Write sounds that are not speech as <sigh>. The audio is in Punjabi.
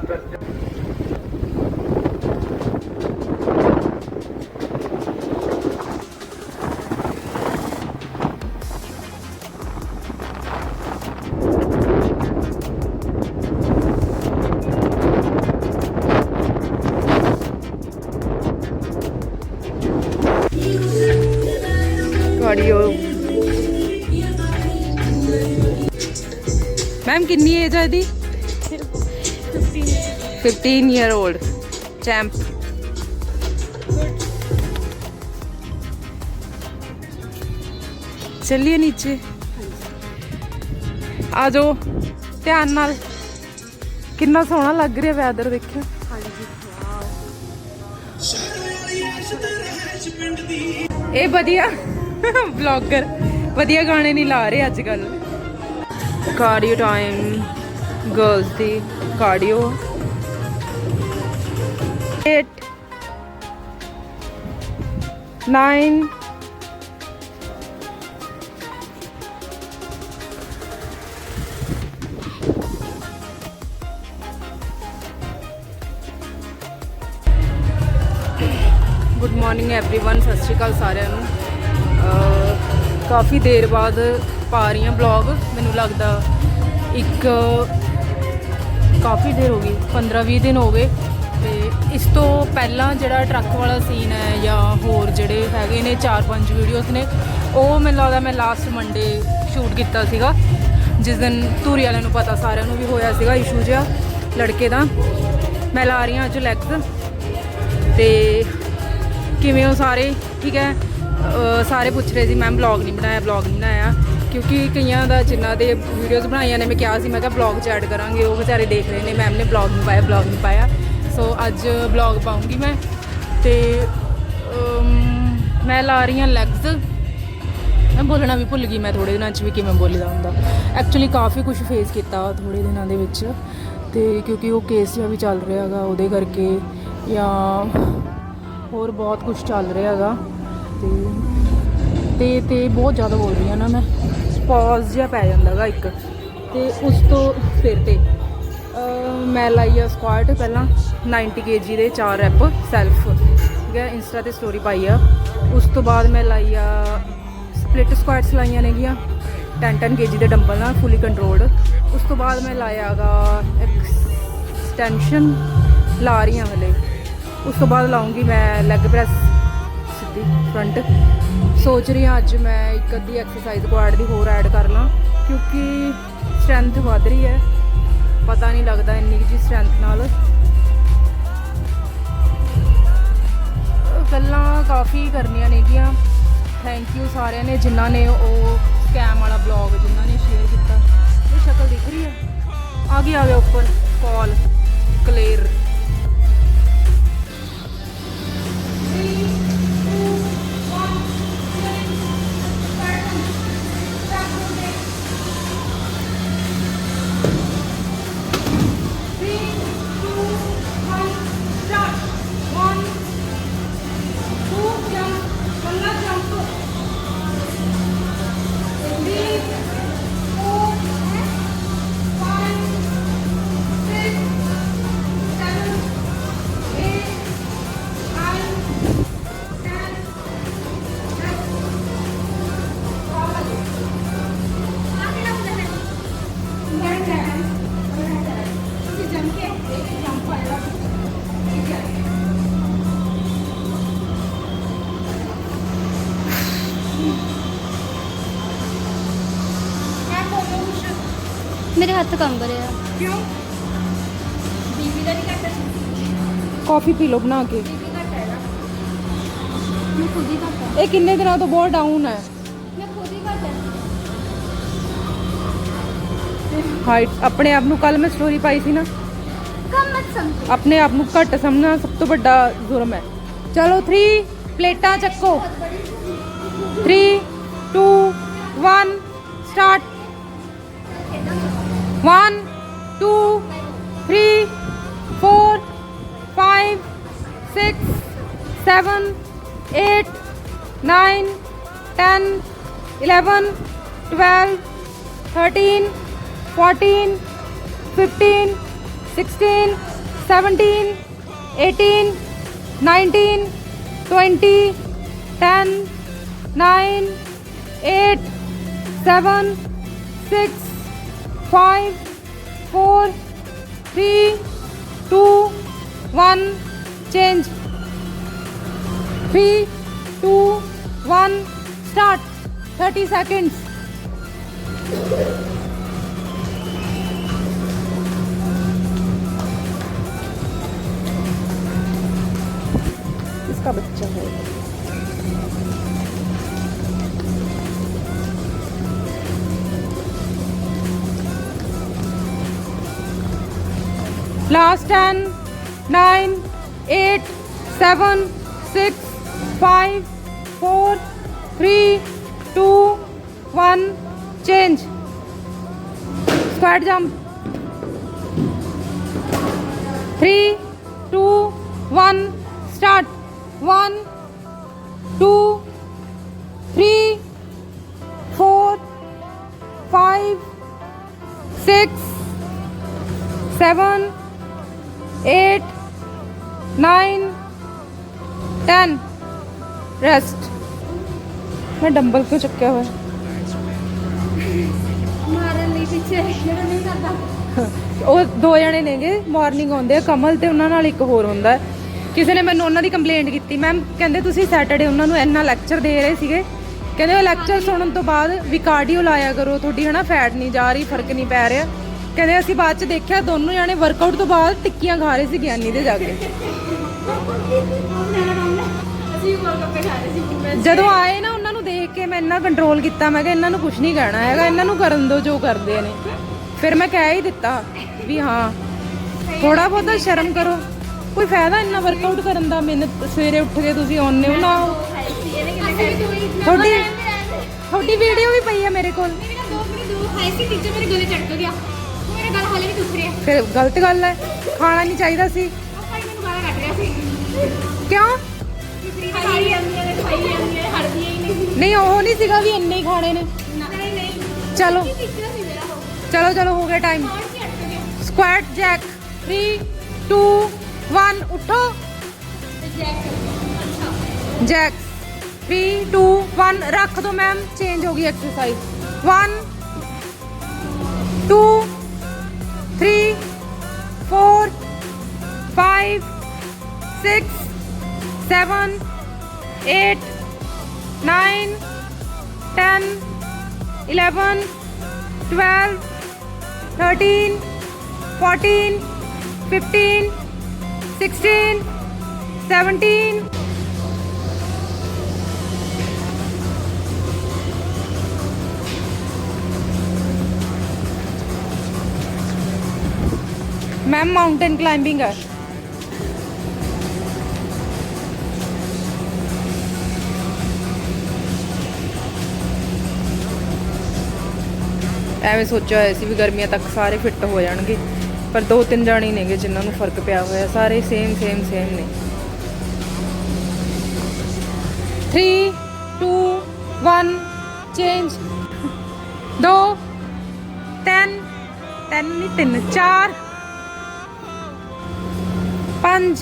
ਕਾਰਡੀਓ ਕਿੰਨੀ ਏਜ ਹੈ ਇਹਦੀ? 15 ਈਅਰ 올ਡ ਚੈਂਪ ਚੱਲੀਏ ਨੀਚੇ। ਆ ਜਾਓ, ਧਿਆਨ ਨਾਲ। ਕਿੰਨਾ ਸੋਹਣਾ ਲੱਗ ਰਿਹਾ ਵੈਦਰ ਦੇਖਿਓ ਇਹ ਵਧੀਆ <laughs> ਵਲੌਗਰ ਵਧੀਆ ਗਾਣੇ ਨਹੀਂ ਲਾ ਰਹੇ ਅੱਜ ਕੱਲ ਕਾਰਡੀਓ ਟਾਈਮ ਗਰਲਸ ਦੀ ਕਾਰਡੀਓ 8 9 ਗੁੱਡ ਮਾਰਨਿੰਗ एवरीवन ਸਤਿ ਸ਼੍ਰੀ ਅਕਾਲ ਸਾਰਿਆਂ ਨੂੰ ਅਹ ਕਾਫੀ ਦੇਰ ਬਾਅਦ ਪਾ ਰਹੀ ਹਾਂ ਬਲੌਗ ਮੈਨੂੰ ਲੱਗਦਾ ਇੱਕ ਕਾਫੀ ਦੇਰ ਹੋ ਗਈ 15-20 ਦਿਨ ਹੋ ਗਏ। ਤੇ ਇਸ ਤੋਂ ਪਹਿਲਾਂ ਜਿਹੜਾ ਟਰੱਕ ਵਾਲਾ ਸੀਨ ਹੈ ਜਾਂ ਹੋਰ ਜਿਹੜੇ ਹੈਗੇ ਨੇ 4-5 ਵੀਡੀਓਜ਼ ਨੇ, ਉਹ ਮੈਨੂੰ ਲੱਗਦਾ ਮੈਂ ਲਾਸਟ ਮੰਡੇ ਸ਼ੂਟ ਕੀਤਾ ਸੀਗਾ। ਜਿਸ ਦਿਨ ਧੂਰੀ ਵਾਲਿਆਂ ਨੂੰ ਪਤਾ ਸਾਰਿਆਂ ਨੂੰ ਵੀ ਹੋਇਆ ਸੀਗਾ ਇਸ਼ੂ ਜਿਹਾ, ਲੜਕੇ ਦਾ। ਮੈਂ ਲਾ ਰਹੀ ਹਾਂ ਅੱਜ ਲੈਗਸ ਤੇ ਕਿਵੇਂ ਹੋ ਸਾਰੇ? ਠੀਕ ਹੈ? ਸਾਰੇ ਪੁੱਛ ਰਹੇ ਸੀ ਮੈਮ ਬਲੌਗ ਨਹੀਂ ਬਣਾਇਆ ਬਲੌਗ ਨਹੀਂ ਬਣਾਇਆ। ਕਿਉਂਕਿ ਕਈਆਂ ਦਾ ਜਿਨ੍ਹਾਂ ਦੇ ਵੀਡੀਓਜ਼ ਬਣਾਈਆਂ ਨੇ, ਮੈਂ ਕਿਹਾ ਸੀ, ਮੈਂ ਕਿਹਾ ਬਲੌਗ ਚ ਐਡ ਕਰਾਂਗੇ, ਉਹ ਵਿਚਾਰੇ ਦੇਖ ਰਹੇ ਨੇ ਮੈਮ ਨੇ ਬਲੌਗ ਨਹੀਂ ਪਾਇਆ ਬਲੌਗ ਨਹੀਂ ਪਾਇਆ। ਸੋ ਅੱਜ ਬਲੌਗ ਪਾਉਂਗੀ ਮੈਂ। ਤੇ ਮੈਂ ਲਾ ਰਹੀ ਹਾਂ ਲੈਗਸ ਮੈਂ ਬੋਲਣਾ ਵੀ ਭੁੱਲ ਗਈ ਮੈਂ ਥੋੜੇ ਦਿਨਾਂ 'ਚ ਵੀ ਕਿਵੇਂ ਬੋਲੀਦਾ ਹੁੰਦਾ। ਐਕਚੁਅਲੀ ਕਾਫੀ ਕੁਝ ਫੇਸ ਕੀਤਾ ਥੋੜੇ ਦਿਨਾਂ ਦੇ ਵਿੱਚ। ਤੇ ਕਿਉਂਕਿ ਉਹ ਕੇਸ ਜਿਹਾ ਵੀ ਚੱਲ ਰਿਹਾ ਹੈਗਾ ਉਹਦੇ ਕਰਕੇ, ਜਾਂ ਹੋਰ ਬਹੁਤ ਕੁਝ ਚੱਲ ਰਿਹਾ ਹੈਗਾ। ਤੇ ਤੇ ਤੇ ਬਹੁਤ ਜ਼ਿਆਦਾ ਬੋਲ ਰਹੀ ਹਾਂ ਨਾ ਮੈਂ। ਪੌਜ਼ ਜਿਹਾ ਪੈ ਜਾਂਦਾ ਹੈਗਾ ਇੱਕ। ਤੇ ਉਸ ਤੋਂ ਫਿਰ ਤੇ ਮੈਂ ਲਾਈ ਆ ਸਕੁਆਟ ਪਹਿਲਾਂ 90 kg ਦੇ ਚਾਰ ਰੈਪ ਸੈਲਫ ਠੀਕ ਹੈ ਇੰਸਟਾ ਤੇ ਸਟੋਰੀ ਪਾਈ ਆ। ਉਸ ਤੋਂ ਬਾਅਦ ਮੈਂ ਲਾਈ ਆ ਸਪਲਿਟ ਸਕੁਆਟਸ ਲਾਈਆਂ ਨੇਗੀਆਂ 10 10 kg ਦੇ ਡੰਬਲ ਨਾਲ ਫੁੱਲੀ ਕੰਟਰੋਲਡ ਉਸ ਤੋਂ ਬਾਅਦ ਮੈਂ ਲਾਇਆਗਾ ਐਕਸਟੈਂਸ਼ਨ ਲਾ ਰਹੀ ਹਾਂ ਹਲੇ। ਉਸ ਤੋਂ ਬਾਅਦ ਲਾਉਂਗੀ ਮੈਂ ਲੈਗ ਪ੍ਰੈਸ ਸਿੱਧੀ ਫਰੰਟ ਸੋਚ ਰਹੀ ਹਾਂ ਅੱਜ ਮੈਂ ਇੱਕ ਅੱਧੀ ਐਕਸਰਸਾਈਜ਼ ਕੁਆਡ ਦੀ ਹੋਰ ਐਡ ਕਰ ਲਾਂ, ਕਿਉਂਕਿ ਸਟਰੈਂਥ ਵਧ ਰਹੀ ਹੈ। ਪਤਾ ਨਹੀਂ ਲੱਗਦਾ ਇੰਨੀ ਕੁ ਜੀ ਸਟਰੈਂਥ ਨਾਲ। ਗੱਲਾਂ ਕਾਫੀ ਕਰਨੀਆਂ ਨੇਗੀਆਂ ਥੈਂਕ ਯੂ ਸਾਰਿਆਂ ਨੇ ਜਿਨ੍ਹਾਂ ਨੇ ਉਹ ਸਕੈਮ ਵਾਲਾ ਬਲੌਗ ਜਿਨ੍ਹਾਂ ਨੇ ਸ਼ੇਅਰ ਕੀਤਾ। ਇਹ ਸ਼ਕਲ ਦਿਖ ਰਹੀ ਹੈ। ਆ ਗਈ ਆ ਗਿਆ ਉੱਪਰ। ਹੱਥ ਕੰਬ ਰਹੇ ਕਿਉਂ? ਬੀਬੀ ਦਾ ਨਹੀਂ ਘੱਟ ਕਾਫੀ ਪੀ ਲਓ ਬਣਾ ਕੇ। ਬੀਬੀ ਘੱਟ ਹੈਗਾ ਮੈਂ ਖੁਦ ਹੀ ਘੱਟ ਆ ਇਹ ਕਿੰਨੇ ਦਿਨਾਂ ਤੋਂ ਬਹੁਤ ਡਾਊਨ ਹੈ। ਮੈਂ ਖੁਦ ਹੀ ਘੱਟ ਆ ਹਾਈਟ ਆਪਣੇ ਆਪ ਨੂੰ ਕੱਲ ਮੈਂ ਸਟੋਰੀ ਪਾਈ ਸੀ ਨਾ। ਕਮ ਮਤ ਸਮਝੋ। ਆਪਣੇ ਆਪ ਨੂੰ ਘੱਟ ਸਮਝਣਾ ਸਭ ਤੋਂ ਵੱਡਾ ਜ਼ੁਰਮ ਹੈ। ਚਲੋ 3 ਪਲੇਟਾਂ ਚੱਕੋ। 3 seven, eight, nine, ten, eleven, twelve, thirteen, fourteen, fifteen, sixteen, seventeen, eighteen, nineteen, twenty, ten, nine, eight, seven, six, five, four, three, two, one. Change 3 2 1 start 30 seconds इसका बच्चा है Last 10, 9, 8, 7, 6, five, four, three, two, one. Change. Squat jump. Three, two, one. Start. One, two, three, four, five, six, seven, eight, nine, ten. Rest ਮੈਂ ਡੰਬਲ ਕਿਉਂ ਚੱਕਿਆ ਹੋਇਆ? ਮਾਰਨ ਲਈ ਪਿੱਛੇ ਜਿਹੜਾ ਨਹੀਂ ਕਰਦਾ। ਉਹ ਦੋ ਜਣੇ ਨੇਗੇ ਮਾਰਨਿੰਗ ਆਉਂਦੇ ਆ ਕਮਲ ਤੇ ਉਹਨਾਂ ਨਾਲ ਇੱਕ ਹੋਰ ਹੁੰਦਾ। ਕਿਸੇ ਨੇ ਮੈਨੂੰ ਉਹਨਾਂ ਦੀ ਕੰਪਲੇਂਟ ਕੀਤੀ। ਮੈਮ ਕਹਿੰਦੇ ਤੁਸੀਂ ਸੈਟਰਡੇ ਉਹਨਾਂ ਨੂੰ ਇੰਨਾ ਲੈਕਚਰ ਦੇ ਰਹੇ ਸੀਗੇ। ਕਹਿੰਦੇ ਉਹ ਲੈਕਚਰ ਸੁਣਨ ਤੋਂ ਬਾਅਦ ਵੀ ਕਾਰਡੀਓ ਲਾਇਆ ਕਰੋ ਤੁਹਾਡੀ ਹਨਾ ਫੈਟ ਨਹੀਂ ਜਾ ਰਹੀ ਫ਼ਰਕ ਨਹੀਂ ਪੈ ਰਿਹਾ। ਕਹਿੰਦੇ ਅਸੀਂ ਬਾਅਦ ਚ ਦੇਖਿਆ ਦੋਨੋਂ ਜਣੇ ਵਰਕਆਊਟ ਤੋਂ ਬਾਅਦ ਟਿੱਕੀਆਂ ਖਾ ਰਹੇ ਸੀ ਗਿਆਨੀ ਦੇ ਜਾ ਕੇ। <laughs> ਅਸੀਂ ਹੋਰ ਕੱਪੇ ਖਾ ਰਹੇ ਸੀ ਮੈਂ ਜਦੋਂ ਆਏ ਨਾ ਉਹਨਾਂ ਨੂੰ ਦੇਖ ਕੇ ਮੈਂ ਇੰਨਾ ਕੰਟਰੋਲ ਕੀਤਾ। ਮੈਂ ਕਿਹਾ ਇਹਨਾਂ ਨੂੰ ਕੁਝ ਨਹੀਂ ਕਹਿਣਾ ਹੈਗਾ ਇਹਨਾਂ ਨੂੰ ਕਰਨ ਦਿਓ ਜੋ ਕਰਦੇ ਨੇ। ਫਿਰ ਮੈਂ ਕਹਿ ਹੀ ਦਿੱਤਾ ਵੀ ਹਾਂ ਥੋੜਾ ਬਹੁਤਾ ਸ਼ਰਮ ਕਰੋ। ਕੋਈ ਫਾਇਦਾ ਇੰਨਾ ਵਰਕਆਊਟ ਕਰਨ ਦਾ ਮਿਹਨਤ ਸਵੇਰੇ ਉੱਠ ਕੇ ਤੁਸੀਂ ਆਉਂਦੇ ਹੋ ਨਾ। ਤੁਹਾਡੀ ਤੁਹਾਡੀ ਵੀਡੀਓ ਵੀ ਪਈ ਹੈ ਮੇਰੇ ਕੋਲ। ਦੋ ਦੋ ਫਿਰ ਗਲਤ ਗੱਲ ਹੈ ਖਾਣਾ ਨਹੀਂ ਚਾਹੀਦਾ ਸੀ। ਕਿਉਂ? ਖਾਈ ਜਾਂਦੀਆਂ ਨੇ ਖਾਈ ਜਾਂਦੀਆਂ ਨੇ ਹਟਦੀਆਂ ਹੀ ਨਹੀਂ ਸੀ ਨਹੀਂ ਉਹ ਨਹੀਂ ਸੀਗਾ ਵੀ ਇੰਨੇ ਹੀ ਖਾਣੇ ਨੇ ਨਹੀਂ ਨਹੀਂ ਚਲੋ ਟੀਚਰ ਸੀ ਮੇਰਾ ਉਹ ਚਲੋ ਚਲੋ ਹੋ ਗਿਆ ਟਾਈਮ ਕੌਣ ਸੀ ਅਟਕ ਗਿਆ ਸਕੁਐਟ ਜੈਕ 3 2 1 ਉੱਠੋ ਜੈਕ ਅੱਛਾ ਜੈਕ 3 2 1 ਰੱਖ ਦੋ ਮੈਮ ਚੇਂਜ ਹੋ ਗਈ exercise 1 2 3 4 5 6 7 8 9 10 11 12 13 14 15 16 17 मैम माउंटेन क्लाइंबिंग है ਐਵੇਂ ਸੋਚਿਆ ਹੋਇਆ ਸੀ ਵੀ ਗਰਮੀਆਂ ਤੱਕ ਸਾਰੇ ਫਿੱਟ ਹੋ ਜਾਣਗੇ, ਪਰ ਦੋ ਤਿੰਨ ਜਾਣੇ ਨੇਗੇ ਜਿਨ੍ਹਾਂ ਨੂੰ ਫ਼ਰਕ ਪਿਆ ਹੋਇਆ, ਸਾਰੇ ਸੇਮ ਸੇਮ ਸੇਮ ਨੇ। 3 2 1 ਚੇਂਜ 2 3 ਤਿੰਨ ਨਹੀਂ ਤਿੰਨ, ਚਾਰ। ਪੰਜ।